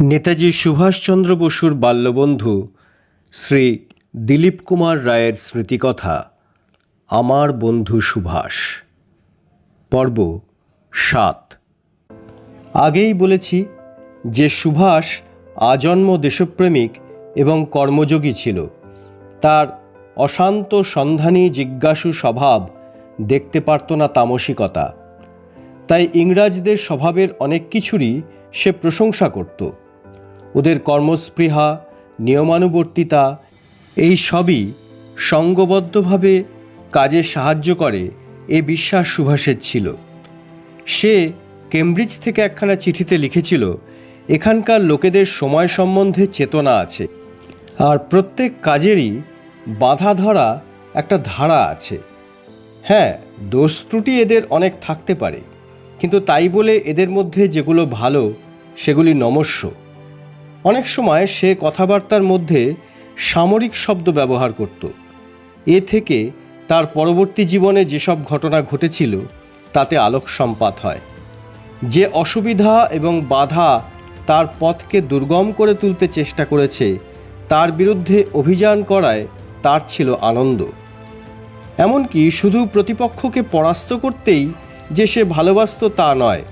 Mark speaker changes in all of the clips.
Speaker 1: নেতাজি সুভাষচন্দ্র বসুর বাল্যবন্ধু শ্রী দিলীপ কুমার রায়ের স্মৃতিকথা, আমার বন্ধু সুভাষ, পর্ব সাত। আগেই বলেছি যে সুভাষ আজন্ম দেশপ্রেমিক এবং কর্মযোগী ছিল। তার অশান্ত সন্ধানী জিজ্ঞাসু স্বভাব দেখতে পারত না তামসিকতা। তাই ইংরাজদের স্বভাবের অনেক কিছুরই সে প্রশংসা করত। ওদের কর্মস্পৃহা, নিয়মানুবর্তিতা, এই সবই সঙ্গবদ্ধভাবে কাজে সাহায্য করে এ বিশ্বাস সুভাষের ছিল। সে কেমব্রিজ থেকে একখানা চিঠিতে লিখেছিল, এখানকার লোকেদের সময় সম্বন্ধে চেতনা আছে, আর প্রত্যেক কাজেরই বাধা ধরা একটা ধারা আছে। হ্যাঁ দোষ ত্রুটি এদের অনেক থাকতে পারে, কিন্তু তাই বলে এদের মধ্যে যেগুলো ভালো, সেগুলি নমস্য। অনেক সময় সে কথাবার্তার মধ্যে সামরিক শব্দ ব্যবহার করত। এ থেকে তার পরবর্তী জীবনে যেসব ঘটনা ঘটেছিল, তাতে আলোক সম্পাত হয়। যে অসুবিধা এবং বাধা তার পথকে দুর্গম করে তুলতে চেষ্টা করেছে, তার বিরুদ্ধে অভিযান করায় তার ছিল আনন্দ। এমনকি শুধু প্রতিপক্ষকে পরাস্ত করতেই যে সে ভালোবাসত তা নয়,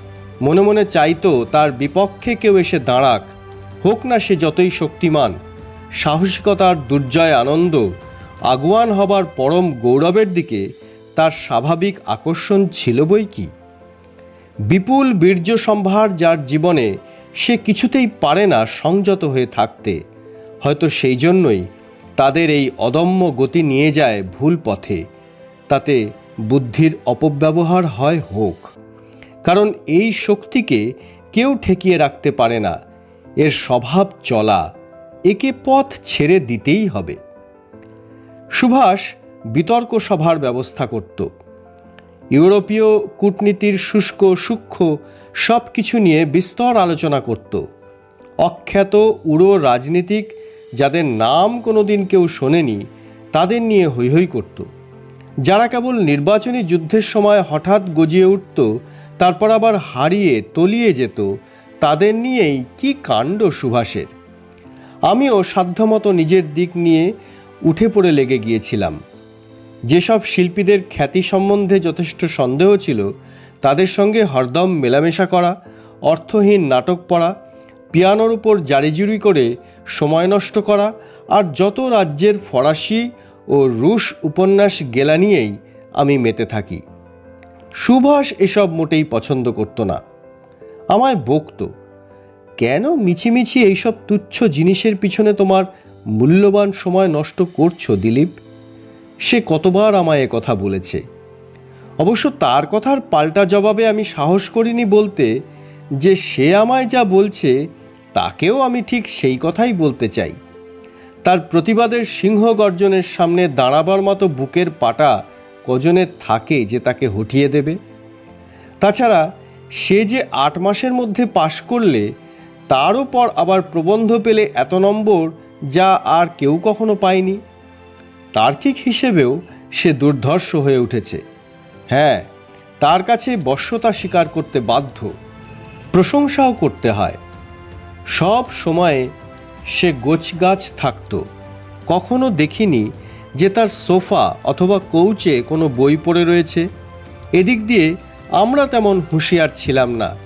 Speaker 1: মনে মনে চাইতো তার বিপক্ষে কেউ এসে দাঁড়াক হোক না সে যতই শক্তিমান, সাহসিকতার দুর্জয় আনন্দ, আগুয়ান হবার পরম গৌরবের দিকে তার স্বাভাবিক আকর্ষণ ছিল বই কি? বিপুল বীর্য সম্ভার যার জীবনে সে কিছুতেই পারে না সংযত হয়ে থাকতে, হয়তো সেই জন্যই তাদের এই অদম্য গতি নিয়ে যায় ভুল পথে, তাতে বুদ্ধির অপব্যবহার হয় হোক। কারণ এই শক্তিকে কেউ ঠেকিয়ে রাখতে পারে না এর স্বভাব চলা একে পথ ছেড়ে দিতেই হবে। সুভাষ বিতর্ক সভার ব্যবস্থা করত। ইউরোপীয় কূটনীতির শুষ্ক, সূক্ষ্ম সব কিছু নিয়ে বিস্তর আলোচনা করত। অখ্যাত উড়ো রাজনীতিক যাদের নাম কোনোদিন কেউ শোনেনি, তাদের নিয়ে হৈ হৈ করত। যারা কেবল নির্বাচনী যুদ্ধের সময় হঠাৎ গজিয়ে উঠত, তারপর আবার হারিয়ে তলিয়ে যেত তাদের নিয়েই কি কাণ্ড সুভাষের? আমিও সাধ্যমতো নিজের দিক নিয়ে উঠে পড়ে লেগে গিয়েছিলাম। যেসব শিল্পীদের খ্যাতি সম্বন্ধে যথেষ্ট সন্দেহ ছিল, তাদের সঙ্গে হরদম মেলামেশা করা, অর্থহীন নাটক পড়া, পিয়ানোর উপর জারিজুরি করে সময় নষ্ট করা আর যত রাজ্যের ফরাসি ও রুশ উপন্যাস গেলা নিয়েই আমি মেতে থাকি। সুভাষ এসব মোটেই পছন্দ করত না। আমায় বকতো। কেন মিছিমিছি এইসব তুচ্ছ জিনিসের পিছনে তোমার মূল্যবান সময় নষ্ট করছ, দিলীপ? সে কতবার আমায় কথা বলেছে। অবশ্য তার কথার পাল্টা জবাবে আমি সাহস করিনি বলতে যে সে আমায় যা বলছে, তাকেও আমি ঠিক সেই কথাই বলতে চাই। তার প্রতিবাদের সিংহ গর্জনের সামনে দাঁড়াবার মতো বুকের পাটা কজনের থাকে যে তাকে হটিয়ে দেবে? তাছাড়া সে যে আট মাসের মধ্যে পাশ করলে, তারও পর আবার প্রবন্ধ পেলে এত নম্বর যা আর কেউ কখনো পায়নি। তার্কিক হিসেবেও সে দুর্ধর্ষ হয়ে উঠেছে। হ্যাঁ তার কাছে বশ্যতা স্বীকার করতে বাধ্য। প্রশংসাও করতে হয়। সব সময়ে সে গোছগাছ থাকত। কখনো দেখিনি যে তার সোফা অথবা কৌচে কোনো বই পড়ে রয়েছে। এদিক দিয়ে আমরা তেমন হুঁশিয়ার ছিলাম না।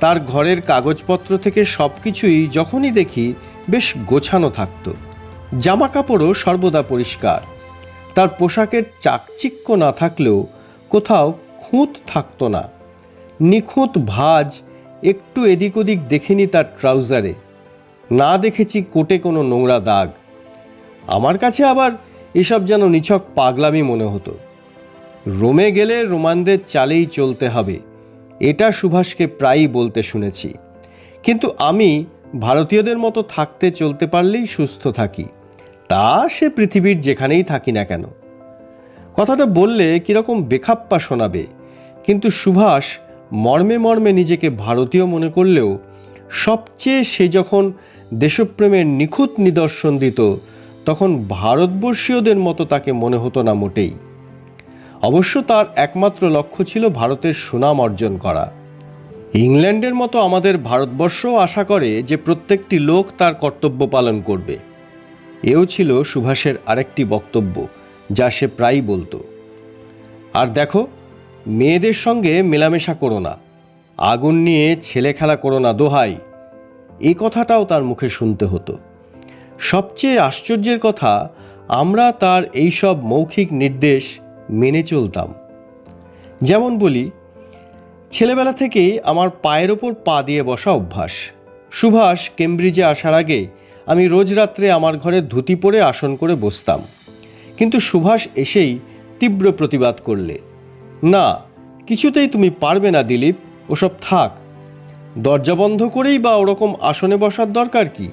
Speaker 1: তার ঘরের কাগজপত্র থেকে সব কিছুই যখনই দেখি বেশ গোছানো থাকতো। জামা কাপড়ও সর্বদা পরিষ্কার। তার পোশাকের চাকচিক্য না থাকলেও কোথাও খুঁত থাকতো না। নিখুঁত ভাজ একটু এদিক ওদিক দেখিনি তার ট্রাউজারে। না দেখেছি কোটে কোনো নোংরা দাগ। আমার কাছে আবার এসব যেন নিছক পাগলামি মনে হতো। রোমে গেলে রোমানদের চালেই চলতে হবে। এটা সুভাষকে প্রায়ই বলতে শুনেছি। কিন্তু আমি ভারতীয়দের মতো থাকতে চলতে পারলেই সুস্থ থাকি। তা সে পৃথিবীর যেখানেই থাকি না কেন। কথাটা বললে কীরকম বেখাপ্পা শোনাবে। কিন্তু সুভাষ মর্মে মর্মে নিজেকে ভারতীয় মনে করলেও সবচেয়ে সে যখন দেশপ্রেমের নিখুঁত নিদর্শন দিত, তখন ভারতবর্ষীয়দের মতো তাকে মনে হতো না মোটেই। অবশ্য তার একমাত্র লক্ষ্য ছিল ভারতের সুনাম অর্জন করা। ইংল্যান্ডের মতো আমাদের ভারতবর্ষও আশা করে যে প্রত্যেকটি লোক তার কর্তব্য পালন করবে। এও ছিল সুভাষের আরেকটি বক্তব্য, যা সে প্রায়ই বলতো। আর দেখো, মেয়েদের সঙ্গে মেলামেশা করো না। আগুন নিয়ে ছেলে খেলা করো না দোহাই। এই কথাটাও তার মুখে শুনতে হতো। সবচেয়ে আশ্চর্যের কথা, আমরা তার এইসব মৌখিক নির্দেশ মেনে চলতাম। যেমন বলি, ছেলেবেলা থেকেই আমার পায়ের ওপর পা দিয়ে বসা অভ্যাস। সুভাষ কেমব্রিজে আসার আগে আমি রোজ রাত্রে আমার ঘরে ধুতি পরে আসন করে বসতাম। কিন্তু সুভাষ এসেই তীব্র প্রতিবাদ করলে, না, কিছুতেই তুমি পারবে না দিলীপ, ওসব থাক। দরজা বন্ধ করেই বা ওরকম আসনে বসার দরকার কি?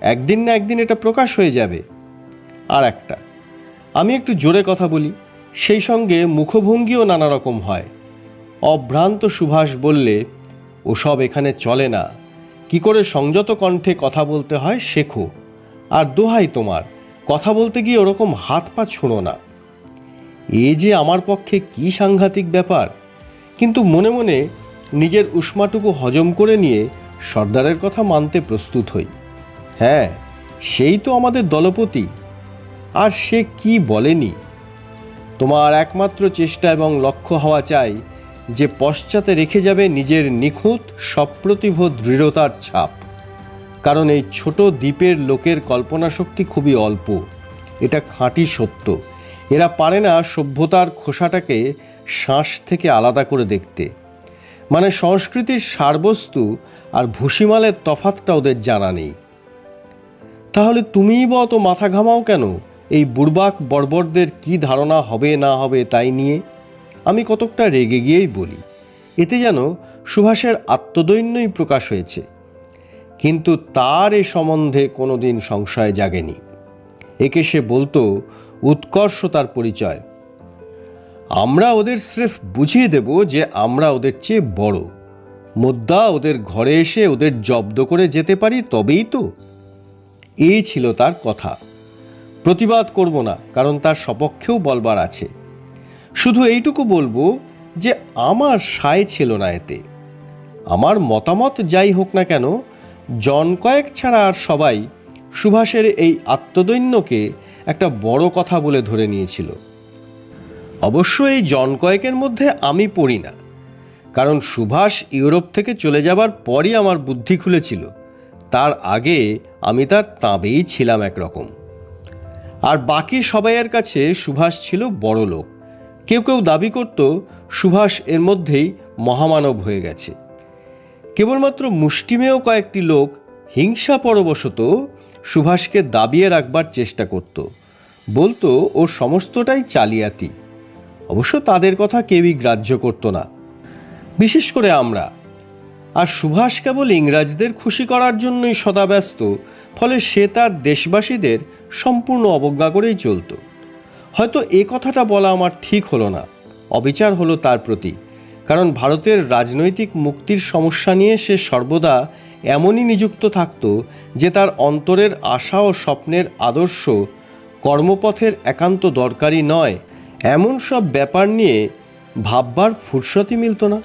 Speaker 1: একদিন না একদিন এটা প্রকাশ হয়ে যাবে। আর একটা, আমি একটু জোরে কথা বলি। সেই সঙ্গে মুখভঙ্গিও নানা রকম হয়। অভ্রান্ত সুভাষ বললে, ওসব এখানে চলে না। কি করে সংযত কণ্ঠে কথা বলতে হয় শেখো। আর দোহাই তোমার, কথা বলতে গিয়ে ওরকম হাত পা ছুঁড়ো না। এ যে আমার পক্ষে কি সাংঘাতিক ব্যাপার। কিন্তু মনে মনে নিজের উষ্মাটুকু হজম করে নিয়ে সর্দারের কথা মানতে প্রস্তুত হই। হ্যাঁ সেই তো আমাদের দলপতি। আর সে কি বলেনি? তোমার একমাত্র চেষ্টা এবং লক্ষ্য হওয়া চাই যে পশ্চাতে রেখে যাবে নিজের নিখুঁত সপ্রতিভ দৃঢ়তার ছাপ। কারণ এই ছোট দ্বীপের লোকের কল্পনা শক্তি খুবই অল্প। এটা খাঁটি সত্য। এরা পারে না সভ্যতার খোসাটাকে শ্বাস থেকে আলাদা করে দেখতে। মানে সংস্কৃতির সারবস্তু আর ভুসিমালের তফাতটা ওদের জানা নেই। তাহলে তুমিই বা অত মাথা ঘামাও কেন? এই বুড়বাক বর্বরদের কি ধারণা হবে না হবে তাই নিয়ে আমি কতকটা রেগে গিয়েই বলি। এতে যেন সুভাষের আত্মদৈন্যই প্রকাশ হয়েছে। কিন্তু তার এ সম্বন্ধে কোনোদিন সংশয় জাগেনি। একে সে বলতো উৎকর্ষতার পরিচয়। আমরা ওদের স্রেফ বুঝিয়ে দেব যে আমরা ওদের চেয়ে বড়। মুদ্রা ওদের ঘরে এসে ওদের জব্দ করে যেতে পারি তবেই তো। এই ছিল তার কথা। প্রতিবাদ করব না, কারণ তার সপক্ষেও বলবার আছে। শুধু এইটুকু বলব যে আমার সায় ছিল না এতে। আমার মতামত যাই হোক না কেন, জন কয়েক ছাড়া আর সবাই সুভাষের এই আত্মদৈন্যকে একটা বড় কথা বলে ধরে নিয়েছিল। অবশ্য এই জন কয়েকের মধ্যে আমি পড়ি না, কারণ সুভাষ ইউরোপ থেকে চলে যাবার পরই আমার বুদ্ধি খুলেছিল। তার আগে আমি তার তাঁবেই ছিলাম একরকম। আর বাকি সবাইয়ের কাছে সুভাষ ছিল বড় লোক। কেউ কেউ দাবি করত, সুভাষ এর মধ্যেই মহামানব হয়ে গেছে। কেবলমাত্র মুষ্টিমেয় কয়েকটি লোক হিংসা পরবশত সুভাষকে দাবিয়ে রাখবার চেষ্টা করত। বলতো, ও সমস্তটাই চালিয়াতি। অবশ্য তাদের কথা কেউই গ্রাহ্য করত না। বিশেষ করে আমরা। আর সুভাষ কেবল ইংরাজদের খুশি করার জন্যই সদাব্যস্ত ফলে সে তার দেশবাসীদের সম্পূর্ণ অবজ্ঞা করেই চলত। হয়তো এ কথাটা বলা আমার ঠিক হলো না, অবিচার হলো তার প্রতি, কারণ ভারতের রাজনৈতিক মুক্তির সমস্যা নিয়ে সে সর্বদা এমনই নিযুক্ত থাকত যে তার অন্তরের আশা ও স্বপ্নের আদর্শ কর্মপথের একান্ত দরকারি নয়। এমন সব ব্যাপার নিয়ে ভাববার ফুরসতি মিলত না।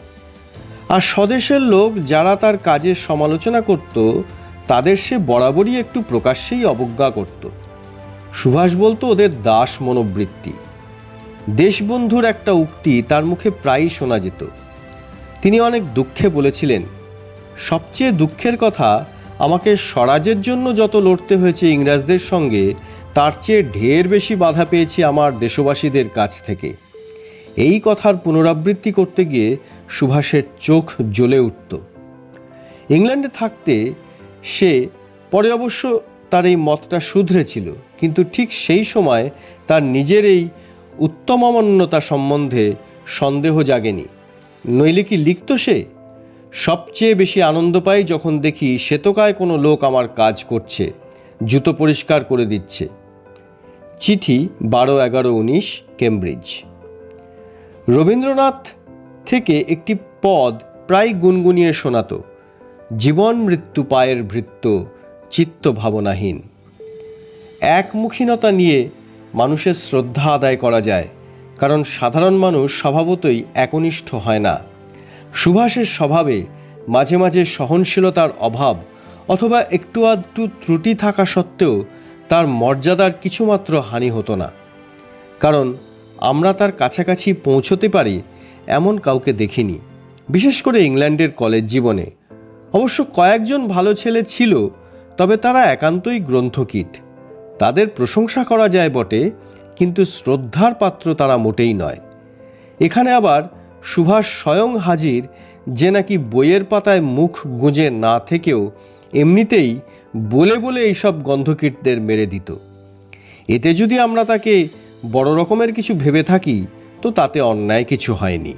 Speaker 1: আর স্বদেশের লোক যারা তার কাজের সমালোচনা করত, তাদের সে বরাবরই একটু প্রকাশ্যেই অবজ্ঞা করত। সুভাষ বলতো ওদের দাস মনোবৃত্তি। দেশবন্ধুর একটা উক্তি তার মুখে প্রায়ই শোনা যেত। তিনি অনেক দুঃখে বলেছিলেন, সবচেয়ে দুঃখের কথা, আমাকে স্বরাজের জন্য যত লড়তে হয়েছে ইংরাজদের সঙ্গে, তার চেয়ে ঢের বেশি বাধা পেয়েছি আমার দেশবাসীদের কাছ থেকে। এই কথার পুনরাবৃত্তি করতে গিয়ে সুভাষের চোখ জ্বলে উঠত। ইংল্যান্ডে থাকতে সে, পরে অবশ্য তার এই মতটা শুধরেছিল, কিন্তু ঠিক সেই সময় তার নিজের এই উত্তমান্যতা সম্বন্ধে সন্দেহ জাগেনি। নইলে কি লিখত সে? সবচেয়ে বেশি আনন্দ পাই যখন দেখি শ্বেতকায় কোনো লোক আমার কাজ করছে, জুতো পরিষ্কার করে দিচ্ছে। চিঠি বারো এগারো উনিশ, কেমব্রিজ। রবীন্দ্রনাথ থেকে একটি পদ প্রায় গুনগুনিয়ে শোনাত, জীবন মৃত্যু পায়ের ভৃত্য, চিত্ত ভাবনাহীন। একমুখীনতা নিয়ে মানুষের শ্রদ্ধা আদায় করা যায়, কারণ সাধারণ মানুষ স্বভাবতই একনিষ্ঠ হয় না। সুভাষের স্বভাবে মাঝে মাঝে সহনশীলতার অভাব অথবা একটু আধটু ত্রুটি থাকা সত্ত্বেও তার মর্যাদার কিছুমাত্র হানি হতো না। কারণ আমরা তার কাছাকাছি পৌঁছতে পারি এমন কাউকে দেখিনি, বিশেষ করে ইংল্যান্ডের কলেজ জীবনে। অবশ্য কয়েকজন ভালো ছেলে ছিল, তবে তারা একান্তই গ্রন্থকীট। তাদের প্রশংসা করা যায় বটে, কিন্তু শ্রদ্ধার পাত্র তারা মোটেই নয়। এখানে আবার সুভাষ স্বয়ং হাজির, যে নাকি বইয়ের পাতায় মুখ গুঁজে না থেকেও এমনিতেই বলে বলে এইসব গন্ধকীটদের মেরে দিত। এতে যদি আমরা তাকে বড় রকমের কিছু ভেবে থাকি তো তাতে অন্যায় কিছু হয়নি।